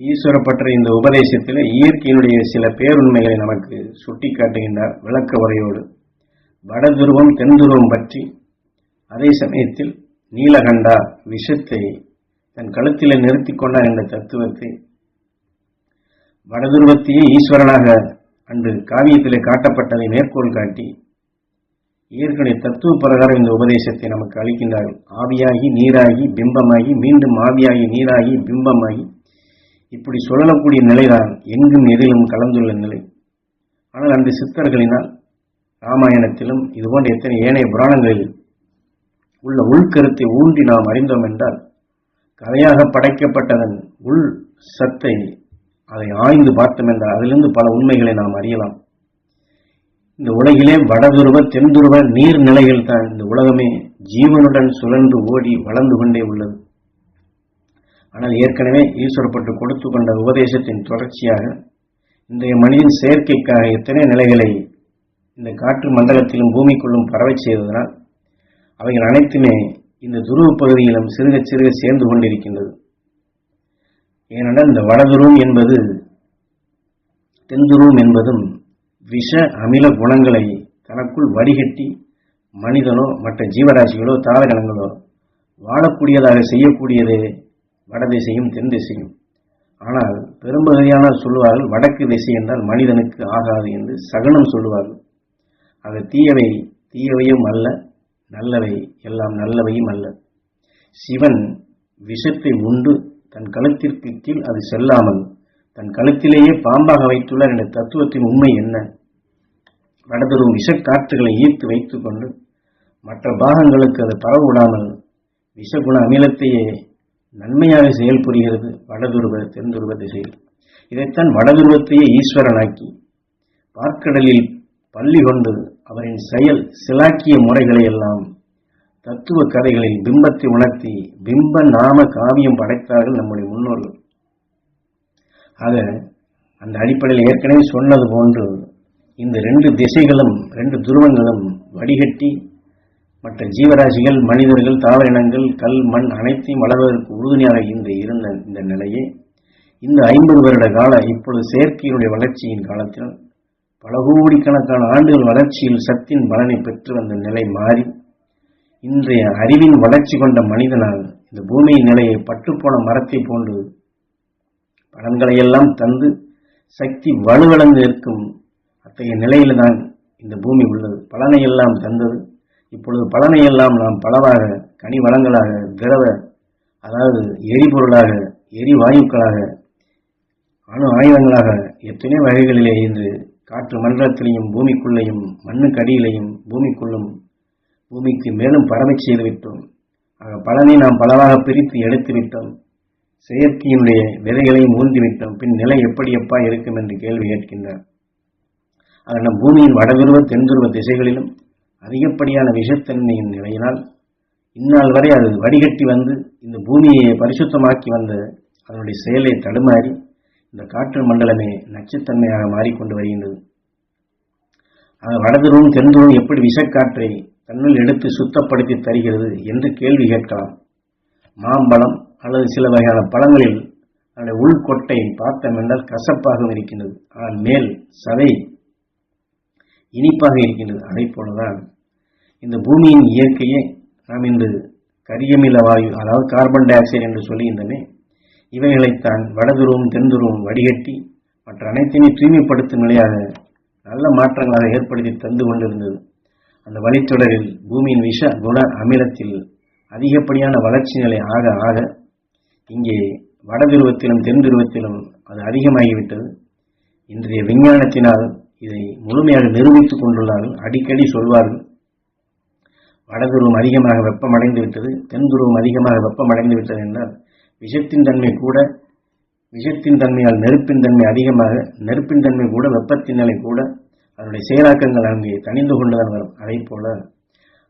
ஈஸ்வரப்பற்ற இந்த உபதேசத்தில் இயற்கையினுடைய சில பேருண்மைகளை நமக்கு சுட்டிக்காட்டுகின்றார் விளக்க உரையோடு வடதுருவம் தென்துருவம் பற்றி அதே சமயத்தில் நீலகண்டா விஷத்தை தன் கழுத்தில் நிறுத்தி கொண்டார் என்ற தத்துவத்தை வடதுருவத்தையே ஈஸ்வரனாக அன்று காவியத்திலே காட்டப்பட்டதை மேற்கோள் காட்டி ஏற்கனவே தத்துவ பிரகாரம் இந்த உபதேசத்தை நமக்கு அளிக்கின்றார்கள். ஆவியாகி நீராகி பிம்பமாகி மீண்டும் ஆவியாகி நீராகி பிம்பமாகி இப்படி சொல்லக்கூடிய நிலைதான் எங்கும் எதிலும் கலந்துள்ள நிலை. ஆனால் அந்த சித்தர்களினால் ராமாயணத்திலும் இதுபோன்ற எத்தனை ஏனைய புராணங்களில் உள்ள உள்கருத்தை ஊன்றி நாம் அறிந்தோம் என்றால் கதையாக படைக்கப்பட்டதன் உள் சத்தை அதை ஆய்ந்து பார்த்தோம் என்றால் அதிலிருந்து பல உண்மைகளை நாம் அறியலாம். இந்த உலகிலே வடதுருவ தென்துருவ நீர்நிலைகள் தான் இந்த உலகமே ஜீவனுடன் சுழன்று ஓடி வளர்ந்து கொண்டே உள்ளது. ஆனால் ஏற்கனவே ஈஸ்வரப்பட்டு கொடுத்து கொண்ட உபதேசத்தின் தொடர்ச்சியாக இன்றைய மனிதன் செயற்கைக்காக எத்தனை நிலைகளை இந்த காற்று மண்டலத்திலும் பூமிக்குள்ளும் பரவச் செய்ததனால் அவைகள் அனைத்துமே இந்த துருவ பகுதியிலும் சிறுக சிறுக சேர்ந்து கொண்டிருக்கின்றது. ஏனென்றால் இந்த வடதுருவம் என்பது தென்துருவம் என்பதும் விஷ அமில குணங்களை தனக்குள் வடிகட்டி மனிதனோ மற்ற ஜீவராசிகளோ தாவரங்களோ வாழக்கூடியதாக செய்யக்கூடியது வடதிசையும் தென் திசையும். ஆனால் பெரும்பகுதியானவர் சொல்லுவார்கள் வடக்கு திசை என்றால் மனிதனுக்கு ஆகாது என்று சகனம் சொல்லுவார்கள். அது தீயவை தீயவையும் அல்ல நல்லவை எல்லாம் நல்லவையும் அல்ல. சிவன் விஷத்தை உண்டு தன் கழுத்திற்கு கீழ் அது செல்லாமல் தன் கழுத்திலேயே பாம்பாக வைத்துள்ளார் என்ற தத்துவத்தின் உண்மை என்ன? வடதரும் விஷக்காற்றுகளை ஈர்த்து வைத்துக்கொண்டு மற்ற பாகங்களுக்கு அது பரவ விடாமல் விஷகுண அமிலத்தையே நன்மையாக செயல்புரிகிறது வடதுருவ தென்துருவ திசையில். இதைத்தான் வடதுருவத்தையே ஈஸ்வரனாக்கி பார்க்கடலில் பள்ளி கொண்டு அவரின் செயல் சிலாக்கிய முறைகளை எல்லாம் தத்துவ கதைகளில் பிம்பத்தை உணர்த்தி பிம்ப நாம காவியம் படைத்தார்கள் நம்முடைய முன்னோர்கள். ஆக அந்த அடிப்படையில் ஏற்கனவே சொன்னது போன்று இந்த ரெண்டு திசைகளும் ரெண்டு துருவங்களும் வடிகட்டி மற்ற ஜீவராசிகள் மனிதர்கள் தாவரினங்கள் கல் மண் அனைத்தையும் வளர்வதற்கு உறுதுணையாக இந்த இருந்த இந்த நிலையே இந்த ஐம்பது வருட கால இப்பொழுது செயற்கையினுடைய வளர்ச்சியின் காலத்தில் பல கோடிக்கணக்கான ஆண்டுகள் வளர்ச்சியில் சத்தின் பலனை பெற்று வந்த நிலை மாறி இன்றைய அறிவின் வளர்ச்சி கொண்ட மனிதனால் இந்த பூமியின் நிலையை பட்டுப்போன மரத்தை போன்று பலன்களையெல்லாம் தந்து சக்தி வலுவிழந்து இருக்கும் அத்தகைய நிலையில்தான் இந்த பூமி உள்ளது. பலனையெல்லாம் தந்தது. இப்பொழுது பலனை எல்லாம் நாம் பலவாக கனி வளங்களாக திரவ அதாவது எரிபொருளாக எரிவாயுக்களாக அணு ஆயுதங்களாக எத்தனை வகைகளிலே இன்று காற்று மண்டலத்திலையும் பூமிக்குள்ளேயும் மண்ணுக்கு அடியிலையும் பூமிக்குள்ளும் பூமிக்கு மேலும் பரவச் செய்து விட்டோம். ஆக பலனை நாம் பலவாக பிரித்து எடுத்து விட்டோம். செயற்கையினுடைய விதைகளையும் ஊன்றிவிட்டோம் பின் நிலை எப்படி எப்பா இருக்கும் என்று கேள்வி கேட்கின்றார். அதனால் பூமியின் வடதுருவ தென்துருவ திசைகளிலும் அதிகப்படியான விஷத்தன்மையின் நிலையினால் இந்நாள் வரை அது வடிகட்டி வந்து இந்த பூமியை பரிசுத்தமாக்கி வந்த அதனுடைய செயலை தடுமாறி இந்த காற்று மண்டலமே நச்சுத்தன்மையாக மாறிக்கொண்டு வருகின்றது. ஆக வடதுருவம் தென்துருவம் எப்படி விஷக்காற்றை தன்னுள் எடுத்து சுத்தப்படுத்தி தருகிறது என்று கேள்வி கேட்கலாம். மாம்பழம் அல்லது சில வகையான பழங்களில் அதனுடைய உள்கொட்டை பார்த்தோம் என்றால் கசப்பாகவும் இருக்கின்றது. ஆனால் மேல் சதை இனிப்பாக இருக்கின்றது. அதை போலதான் இந்த பூமியின் இயற்கையை நாம் இன்று கரியமில வாயு அதாவது கார்பன் டை ஆக்சைடு என்று சொல்லுகின்றனே இவைகளைத்தான் வடதுருவம் தென்துருவம் வடிகட்டி மற்ற அனைத்தையுமே தூய்மைப்படுத்தும் நிலையாக நல்ல மாற்றங்களாக ஏற்படுத்தி தந்து கொண்டிருந்தது. அந்த வழித்தொடரில் பூமியின் விஷ குண அமிலத்தில் அதிகப்படியான வளர்ச்சி நிலை ஆக ஆக இங்கே வடதுருவத்திலும் தென் துருவத்திலும் அது அதிகமாகிவிட்டது. இன்றைய விஞ்ஞானத்தினால் இதை முழுமையாக நிரூபித்துக் கொண்டுள்ளார்கள். அடிக்கடி சொல்வார்கள். வடதுருவம் அதிகமாக வெப்பமடைந்து விட்டது. தென் துருவம் அதிகமாக வெப்பமடைந்து விட்டது என்றால் விஷத்தின் தன்மை கூட விஷத்தின் தன்மையால் நெருப்பின் தன்மை அதிகமாக நெருப்பின் தன்மை கூட வெப்பத்தின் நிலை கூட அதனுடைய செயலாக்கங்கள் அங்கே தணிந்து கொண்டுதான் வரும். அதே போல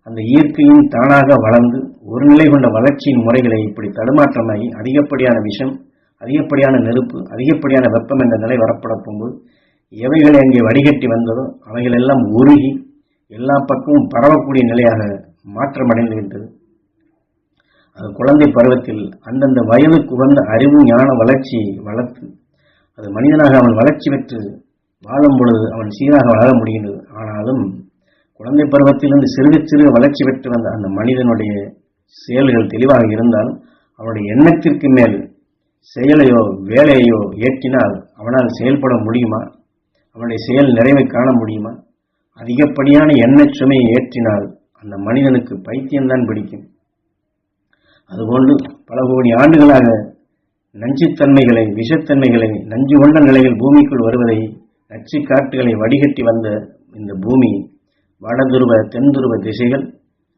அந்த இயற்கையும் தானாக வளர்ந்து ஒரு நிலை கொண்ட வளர்ச்சியின் முறைகளை இப்படி தடுமாற்றமாகி அதிகப்படியான விஷம் அதிகப்படியான நெருப்பு அதிகப்படியான வெப்பம் என்ற நிலை வரப்பட போகும்போது எவைகளை அங்கே வடிகட்டி வந்ததோ அவைகள் எல்லாம் உருகி எல்லா பக்கமும் பரவக்கூடிய நிலையாக மாற்றமடைந்து விட்டது அது குழந்தை பருவத்தில் அந்தந்த வயதுக்கு வந்த அறிவு ஞான வளர்ச்சியை வளர்த்து அது மனிதனாக அவன் வளர்ச்சி பெற்று வாழும் பொழுது அவன் சீராக வளர முடிகின்றது. ஆனாலும் குழந்தை பருவத்திலிருந்து சிறுக சிறுக வளர்ச்சி பெற்று வந்த அந்த மனிதனுடைய செயல்கள் தெளிவாக இருந்தாலும் அவனுடைய எண்ணத்திற்கு மேல் செயலையோ வேலையோ ஏற்றினால் அவனால் செயல்பட முடியுமா? அவனுடைய செயல் நிறைவை காண முடியுமா? அதிகப்படியான எண்ணெய் சுமையை ஏற்றினால் அந்த மனிதனுக்கு பைத்தியம்தான் பிடிக்கும். அதுபோன்று பல கோடி ஆண்டுகளாக நஞ்சுத்தன்மைகளை விஷத்தன்மைகளை நஞ்சு கொண்ட நிலையில் பூமிக்குள் வருவதை நச்சு காட்டுகளை வடிகட்டி வந்த இந்த பூமி வடதுருவ தென்துருவ திசைகள்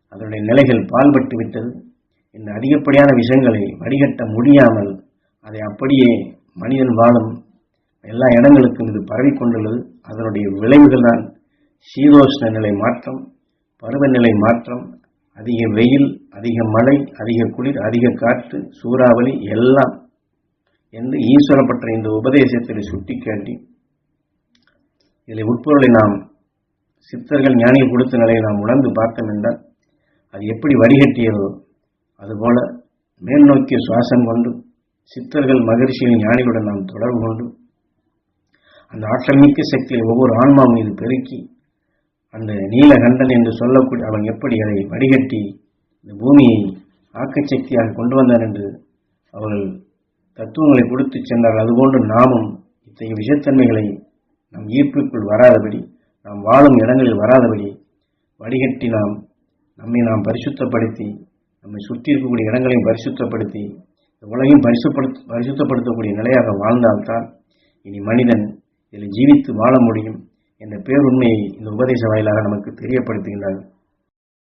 அதனுடைய நிலைகள் பால்பட்டு விட்டது. இந்த அதிகப்படியான விஷங்களை வடிகட்ட முடியாமல் அதை அப்படியே மனிதன் வாழும் எல்லா இடங்களுக்கும் இது பரவிக்கொண்டுள்ளது. அதனுடைய விளைவுகள் தான் சீதோஷ்ண நிலை மாற்றம் பருவநிலை மாற்றம் அதிக வெயில் அதிக மழை அதிக குளிர் அதிக காற்று சூறாவளி எல்லாம் என்று ஈஸ்வரப்பட்ட இந்த உபதேசத்தில் சுட்டிக்காட்டி இதில் உட்பொருளை நாம் சித்தர்கள் ஞானியை கொடுத்த நிலையை நாம் உணர்ந்து பார்த்தோம் என்றால் அது எப்படி வடிகட்டியதோ அதுபோல மேல் நோக்கிய சுவாசம் கொண்டு சித்தர்கள் மகிழ்ச்சியில் ஞானிகளுடன் நாம் தொடர்பு கொண்டு அந்த ஆற்றல் மிக்க சக்தியில் ஒவ்வொரு ஆன்மா மீது பெருக்கி அந்த நீலகண்டன் என்று சொல்லக்கூடிய அவன் எப்படி அதை வடிகட்டி இந்த பூமியை ஆக்கச்சக்தியாக கொண்டு வந்தான் என்று அவர்கள் தத்துவங்களை கொடுத்து சென்றார் அதுபோன்று நாமும் இத்தகைய விஷத்தன்மைகளை நம் ஈர்ப்புக்குள் வராதபடி நாம் வாழும் இடங்களில் வராதபடி வடிகட்டி நாம் நம்மை நாம் பரிசுத்தப்படுத்தி நம்மை சுற்றி இருக்கக்கூடிய இடங்களையும் பரிசுத்தப்படுத்தி இந்த உலகையும் பரிசுப்படுத்த பரிசுத்தப்படுத்தக்கூடிய நிலையாக வாழ்ந்தால்தான் இனி மனிதன் இதில் ஜீவித்து வாழ முடியும் என்ற பேருண்மையை இந்த உபதேச வாயிலாக நமக்கு தெரியப்படுத்துகின்றார்கள்.